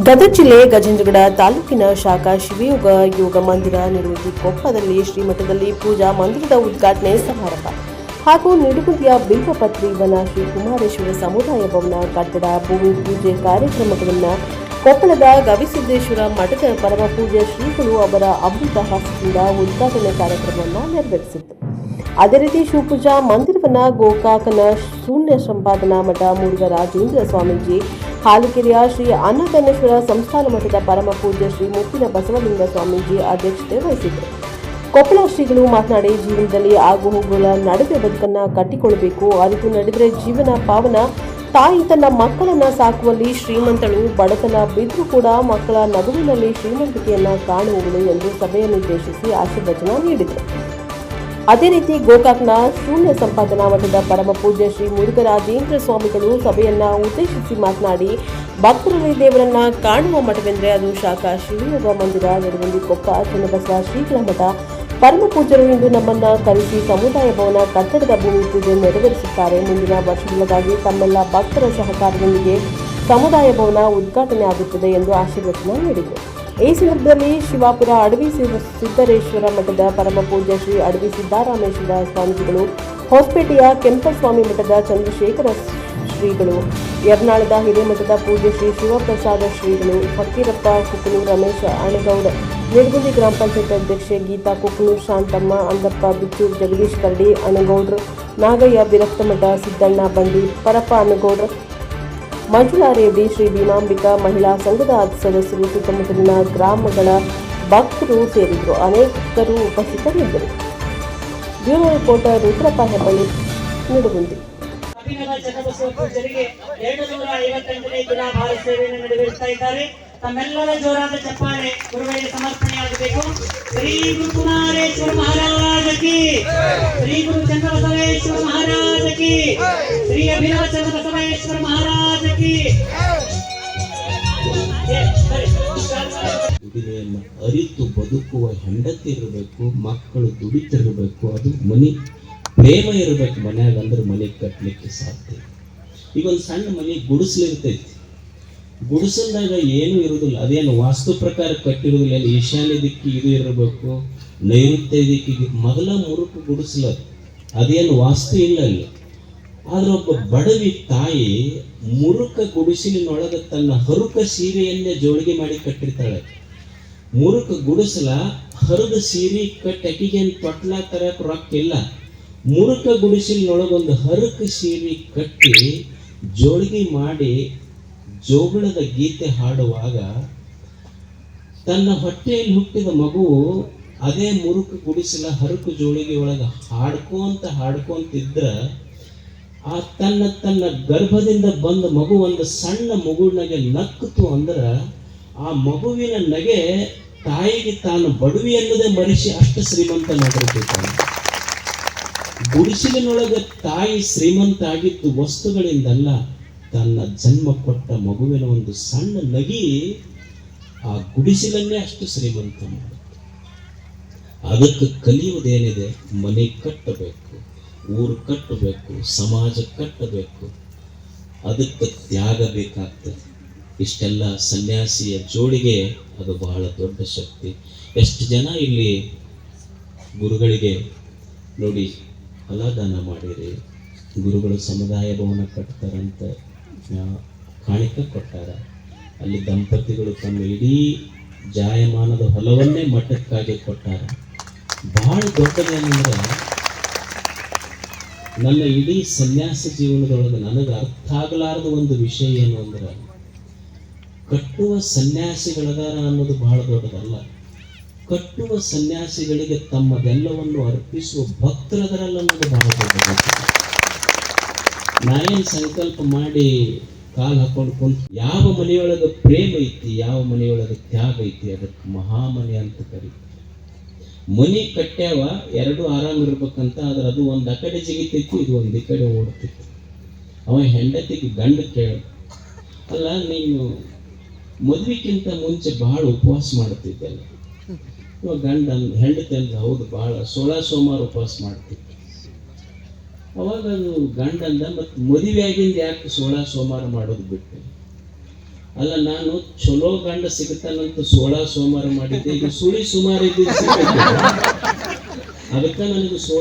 ಗದಗ ಜಿಲ್ಲೆ ಗಜೇಂದ್ರಗಡ ತಾಲೂಕಿನ ಶಾಖಾ ಶಿವಯೋಗ ಯೋಗ ಮಂದಿರ ನಿಡುಗುಂದಿ ಕೊಪ್ಪದಲ್ಲಿ ಶ್ರೀಮಠದಲ್ಲಿ ಪೂಜಾ ಮಂದಿರದ ಉದ್ಘಾಟನೆ ಸಮಾರಂಭ. ಹಾಗೂ ನಿಡುಗುದಿಯ ಬಿಲ್ವಪತ್ರಿ ವನ ಶ್ರೀ ಕುಮಾರೇಶ್ವರ ಸಮುದಾಯ ಭವನ ಕಟ್ಟಡ ಭೂಮಿ ಪೂಜೆ ಕಾರ್ಯಕ್ರಮಗಳನ್ನು ಕೊಪ್ಪಳದ ಗವಿಸಿದ್ದೇಶ್ವರ ಮಠದ ಪರಮ ಪೂಜೆ ಶ್ರೀಗಳು ಅವರ ಅಮೃತ ಹಸ್ತದಿಂದ ಉದ್ಘಾಟನೆ ಕಾರ್ಯಕ್ರಮವನ್ನು ನೆರವೇರಿಸಿತು ಅದೇ ರೀತಿ ಶಿವಪೂಜಾ ಮಂದಿರವನ್ನು ಗೋಕಾಕನ ಶೂನ್ಯ ಸಂಪಾದನಾ ಮಠ ಮುರುಘ ರಾಜೇಂದ್ರ ಸ್ವಾಮೀಜಿ ಹಾಲಕೆರೆಯ ಶ್ರೀ ಅನ್ನದಾನೇಶ್ವರ ಸಂಸ್ಥಾನ ಮಠದ ಪರಮ ಪೂಜ್ಯ ಶ್ರೀ ಮುತ್ತಿನ ಬಸವಲಿಂಗ ಸ್ವಾಮೀಜಿ ಅಧ್ಯಕ್ಷತೆ ವಹಿಸಿದರು ಕೊಪ್ಪಳ ಶ್ರೀಗಳು ಮಾತನಾಡಿ, ಜೀವನದಲ್ಲಿ ಆಗು ಹೋಗುಗಳ ನಡುವೆ ಬದುಕನ್ನ ಕಟ್ಟಿಕೊಳ್ಳಬೇಕು. ಅರಿತು ನಡೆದರೆ ಜೀವನ ಪಾವನ. ತಾಯಿ ತನ್ನ ಮಕ್ಕಳನ್ನ ಸಾಕುವಲ್ಲಿ ಶ್ರೀಮಂತಳು, ಬಡತನ ಬಿದ್ದರೂ ಕೂಡ ಮಕ್ಕಳ ನಗುವಿನಲ್ಲಿ ಶ್ರೀಮಂತಿಕೆಯನ್ನ ಕಾಣುವವಳು ಎಂದು ಸಭೆಯನ್ನುದ್ದೇಶಿಸಿ ಆಶೀರ್ವಚನ ನೀಡಿದರು. ಅದೇ ರೀತಿ ಗೋಕಾಕ್ನ ಶೂನ್ಯ ಸಂಪಾದನಾ ಮಠದ ಪರಮ ಪೂಜ್ಯ ಶ್ರೀ ಮುರುಘರಾಜೇಂದ್ರ ಸ್ವಾಮಿಗಳು ಸಭೆಯನ್ನ ಉದ್ದೇಶಿಸಿ ಮಾತನಾಡಿ, ಭಕ್ತರಲ್ಲಿ ದೇವರನ್ನ ಕಾಣುವ ಮಠವೆಂದರೆ ಅದು ಶಾಖಾ ಶಿವಯೋಗ ಮಂದಿರ ನೆರವಂದಿ ಕೊಪ್ಪ ಚನ್ನಬಸವ ಶ್ರೀಗಳ ಮಠ ಪರಮ ಪೂಜ್ಯರು ಇಂದು ನಮ್ಮನ್ನ ಕರೆಸಿ ಸಮುದಾಯ ಭವನ, ಕಟ್ಟಡದ ಭೂಮಿ ಪೂಜೆ ನೆರವೇರಿಸುತ್ತಾರೆ. ಮುಂದಿನ ವರ್ಷಗಳಿಗಾಗಿ ತಮ್ಮೆಲ್ಲ ಭಕ್ತರ ಸಹಕಾರದೊಂದಿಗೆ ಸಮುದಾಯ ಭವನ ಉದ್ಘಾಟನೆ ಆಗುತ್ತದೆ ಎಂದು ಆಶೀರ್ವಚನ ನೀಡಿದರು ಈ ಸಂದರ್ಭದಲ್ಲಿ ಶಿವಾಪುರ ಅಡವಿ ಸಿದ್ದ- ಸಿದ್ದರೇಶ್ವರ ಮಠದ ಪರಮ ಪೂಜ್ಯ ಶ್ರೀ ಅಡವಿ ಸಿದ್ದರಾಮೇಶ್ವರ ಸ್ವಾಮೀಜಿಗಳು, ಹೊಸಪೇಟೆಯ ಕೆಂಪಸ್ವಾಮಿ ಮಠದ ಚಂದ್ರಶೇಖರ ಶ್ರೀಗಳು, ಯರ್ನಾಳದ ಹಿರೇಮಠದ ಪೂಜ್ಯ ಶ್ರೀ ಶಿವಪ್ರಸಾದ ಶ್ರೀಗಳು, ಫಕೀರಪ್ಪ ಕುಕನೂರು ರಮೇಶ ಅಣಗೌಡ ನಿಡಗುಂದಿ ಗ್ರಾಮ ಪಂಚಾಯತ್ ಅಧ್ಯಕ್ಷೆ ಗೀತಾ ಕುಕನೂರು ಶಾಂತಮ್ಮ, ಅಂದಪ್ಪ ಬಿಚ್ಚೂರು ಜಗದೀಶ್ ಕರಡಿ ಅಣಗೌಡ್ರು ನಾಗಯ್ಯ ಬಿರಕ್ತಮಠ ಸಿದ್ದಣ್ಣ ಬಂಡಿ, ಪರಪ್ಪ ಅನಗೌಡ್ರ ಮಂಜುಳಾ ರೇವಡಿ ಶ್ರೀ ಭೀಮಾಂಬಿಕಾ ಮಹಿಳಾ ಸಂಘದ ಸದಸ್ಯರು ಸುತ್ತಮುತ್ತಲಿನ ಗ್ರಾಮಗಳ ಭಕ್ತರು ಸೇರಿದ್ದರು. ಅನೇಕರು ಉಪಸ್ಥಿತರಿದ್ದರು. ಬ್ಯೂರೋ ರಿಪೋರ್ಟರ್ ರುದ್ರಪ್ಪ ಹೆಬ್ಬಳ್ಳಿ ನಿಡುಗುಂದಿ ಜನಬಸವ ಪೂಜರಿಗೆ ಎರಡು ನೂರ ಐವತ್ತೆಂಟನೇ ದಿನ ಭಾರತ ಸೇವೆಯನ್ನು ನೆರವೇರಿಸ್ತಾ ಇದ್ದಾರೆ. ತಮ್ಮೆಲ್ಲರ ಜೋರಾದ ಚಪ್ಪಾಳೆ ಗುರುಗಳಿಗೆ ಸಮರ್ಪಣೆಯಾಗಬೇಕು. ಶ್ರೀ ಗುರುಕುಮಾರೇಶ್ವರ ಮಹಾರಾಜ ಕಿ. ಶ್ರೀ ಗುರು ಚಂದ್ರಬಸವೇಶ್ವರ ಮಹಾರಾಜ ಕಿ. ಶ್ರೀ ಅಭಿನವ ಚಂದ್ರಬಸವೇಶ್ವರ ಮಹಾರಾಜ ಕಿ. ಏ, ಸರಿ. ದುಡಿಮೆಯನ್ನು ಅರಿತು ಬದುಕುವ ಹೆಂಡತಿ ಇರಬೇಕು ಮಕ್ಕಳು ದುಡಿತಿರಬೇಕು ಅದು ಮನಿ ಪ್ರೇಮ ಇರಬೇಕು ಮನ್ಯಾಗ ಅಂದ್ರೆ ಮನೆ ಕಟ್ಟಲಿಕ್ಕೆ ಸಾಧ್ಯ ಈಗ ಒಂದು ಸಣ್ಣ ಮನೆ ಗುಡಿಸ್ಲಿರ್ತೈತಿ. ಗುಡಿಸಲ್ದಾಗ ಏನು ಇರುವುದಿಲ್ಲ ಅದೇನು ವಾಸ್ತು ಪ್ರಕಾರ ಕಟ್ಟಿರುವುದಿಲ್ಲ. ಏನು ಈಶಾನ್ಯ ದಿಕ್ಕಿ ಇದು ಇರಬೇಕು, ನೈಋತ್ಯ ದಿಕ್ಕಿಗೆ ಮೊದಲ ಮುರುಕು ಗುಡಿಸಲ ಅದೇನು ವಾಸ್ತು ಇಲ್ಲ ಅಲ್ಲಿ. ಆದ್ರೆ ಒಬ್ಬ ಬಡವಿ ತಾಯಿ ಮುರುಕ ಗುಡಿಸಲಿನೊಳಗೆ ತನ್ನ ಹರುಕ ಸೀರೆಯನ್ನೇ ಜೋಳಿಗೆ ಮಾಡಿ ಕಟ್ಟಿರ್ತಾಳೆ. ಮುರುಕ ಗುಡಿಸಲ ಹರಿದ ಸೀರೆ ಕಟ್ಟಿ ಅಕ್ಕಿಗೇನು ತೊಟ್ಲ ರೊಕ್ಕಿಲ್ಲ ರೊಕ್ಕ ಇಲ್ಲ. ಮುರುಕ ಗುಡಿಸಲಿನೊಳಗೊಂದು ಹರಕ ಸೀರೆ ಕಟ್ಟಿ ಜೋಳಿಗೆ ಮಾಡಿ ಜೋಗಳದ ಗೀತೆ ಹಾಡುವಾಗ ತನ್ನ ಹೊಟ್ಟೆಯಲ್ಲಿ ಹುಟ್ಟಿದ ಮಗು ಅದೇ ಮುರುಕು ಗುಡಿಸಲ ಹರಕು ಜೋಳಿಗೆ ಒಳಗೆ ಹಾಡ್ಕೊಂತ ಹಾಡ್ಕೊಂತಿದ್ರ, ಆ ತನ್ನ ತನ್ನ ಗರ್ಭದಿಂದ ಬಂದ ಮಗು ಒಂದು ಸಣ್ಣ ಮಗುವಿನಾಗೆ ನಕ್ಕಿತು ಅಂದ್ರ, ಆ ಮಗುವಿನ ನಗೆ ತಾಯಿಗೆ ತಾನು ಬಡವಿ ಅನ್ನೋದೇ ಮರಿಸಿ ಅಷ್ಟು ಶ್ರೀಮಂತನಾಗಿರ್ತಾನೆ ಗುಡಿಸಿಲಿನೊಳಗೆ ತಾಯಿ ಶ್ರೀಮಂತ ಆಗಿದ್ದು ವಸ್ತುಗಳಿಂದಲ್ಲ ತನ್ನ ಜನ್ಮ ಕೊಟ್ಟ ಮಗುವಿನ ಒಂದು ಸಣ್ಣ ನಗಿ ಆ ಗುಡಿಸಿಲನ್ನೇ ಅಷ್ಟು ಶ್ರೀಮಂತ ಮಾಡುತ್ತೆ. ಅದಕ್ಕೆ ಕಲಿಯುವುದೇನಿದೆ? ಮನೆ ಕಟ್ಟಬೇಕು, ಊರು ಕಟ್ಟಬೇಕು, ಸಮಾಜ ಕಟ್ಟಬೇಕು. ಅದಕ್ಕೆ ತ್ಯಾಗ ಬೇಕಾಗ್ತದೆ. ಇಷ್ಟೆಲ್ಲ ಸನ್ಯಾಸಿಯ ಜೋಡಿಗೆ ಅದು ಬಹಳ ದೊಡ್ಡ ಶಕ್ತಿ. ಎಷ್ಟು ಜನ ಇಲ್ಲಿ ಗುರುಗಳಿಗೆ ನೋಡಿ ಫಲದಾನ ಮಾಡಿರಿ? ಗುರುಗಳು ಸಮುದಾಯ ಭವನ ಕಟ್ತಾರಂತ. ಕಾಣಿಕೆ ಕೊಟ್ಟಾರ ಅಲ್ಲಿ ದಂಪತಿಗಳು ತಮ್ಮ ಇಡೀ ಜಾಯಮಾನದ ಹೊಲವನ್ನೇ ಮಠಕ್ಕಾಗಿ ಕೊಟ್ಟಾರ ಬಹಳ ದೊಡ್ಡದೇನಂದ್ರೆ ನನ್ನ ಇಡೀ ಸನ್ಯಾಸ ಜೀವನದೊಳಗೆ ನನಗೆ ಅರ್ಥ ಆಗಲಾರದ ಒಂದು ವಿಷಯ ಏನು ಅಂದ್ರೆ ಕಟ್ಟುವ ಸನ್ಯಾಸಿಗಳದಾರ ಅನ್ನೋದು ಬಹಳ ದೊಡ್ಡದಲ್ಲ. ಕಟ್ಟುವ ಸನ್ಯಾಸಿಗಳಿಗೆ ತಮ್ಮದೆಲ್ಲವನ್ನು ಅರ್ಪಿಸುವ ಭಕ್ತರದರಲ್ಲ ಅನ್ನೋದು ಬಹಳ ದೊಡ್ಡದು. ನಾನೇನು ಸಂಕಲ್ಪ ಮಾಡಿ ಕಾಲ್ ಹಾಕೊಂಡು ಕುಂತು, ಯಾವ ಮನೆಯೊಳಗೆ ಪ್ರೇಮ ಐತಿ, ಯಾವ ಮನೆಯೊಳಗೆ ತ್ಯಾಗ ಐತಿ, ಅದಕ್ಕೆ ಮಹಾಮನೆ ಅಂತ ಕರೀತಾರೆ. ಮನಿ ಕಟ್ಟ್ಯಾವ ಎರಡು ಆರಾಮ ಇರ್ಬೇಕಂತ, ಆದ್ರೆ ಅದು ಒಂದು ಆ ಕಡೆ ಇದು ಒಂದು ಈ ಕಡೆ ಓಡ್ತಿತ್ತು ಅವ ಹೆಂಡತಿಗೆ ಗಂಡ ಕೇಳ, ಅಲ್ಲ, ನೀನು ಮದ್ವಿಕ್ಕಿಂತ ಮುಂಚೆ ಬಹಳ ಉಪವಾಸ ಮಾಡ್ತಿದ್ದಲ್ಲ. ಗಂಡ ಹೆಂಡತಿ ಅಂದ್ರೆ ಹೌದು ಬಹಳ ಸೋಳ ಸೋಮವಾರ ಉಪವಾಸ ಮಾಡ್ತಿದ್ದೆ. ಅವಾಗ ಅದು ಗಂಡ ಅಂದ ಮತ್ತು ಮದುವೆ ಆಗಿಂದ ಯಾಕೆ ಸೋಳ ಸೋಮವಾರ ಮಾಡೋದು ಬಿಟ್ಟೆ? ಅಲ್ಲ, ನಾನು ಚಲೋ ಗಂಡ ಸಿಗ್ತಾನಂತ ಸೋಳ ಸೋಮವಾರ ಮಾಡಿದ್ದೆ, ಈಗ ಸುಳಿ ಸುಮಾರು ಇದ್ದು ಅದಕ್ಕೆ ನನಗೆ ಸೋ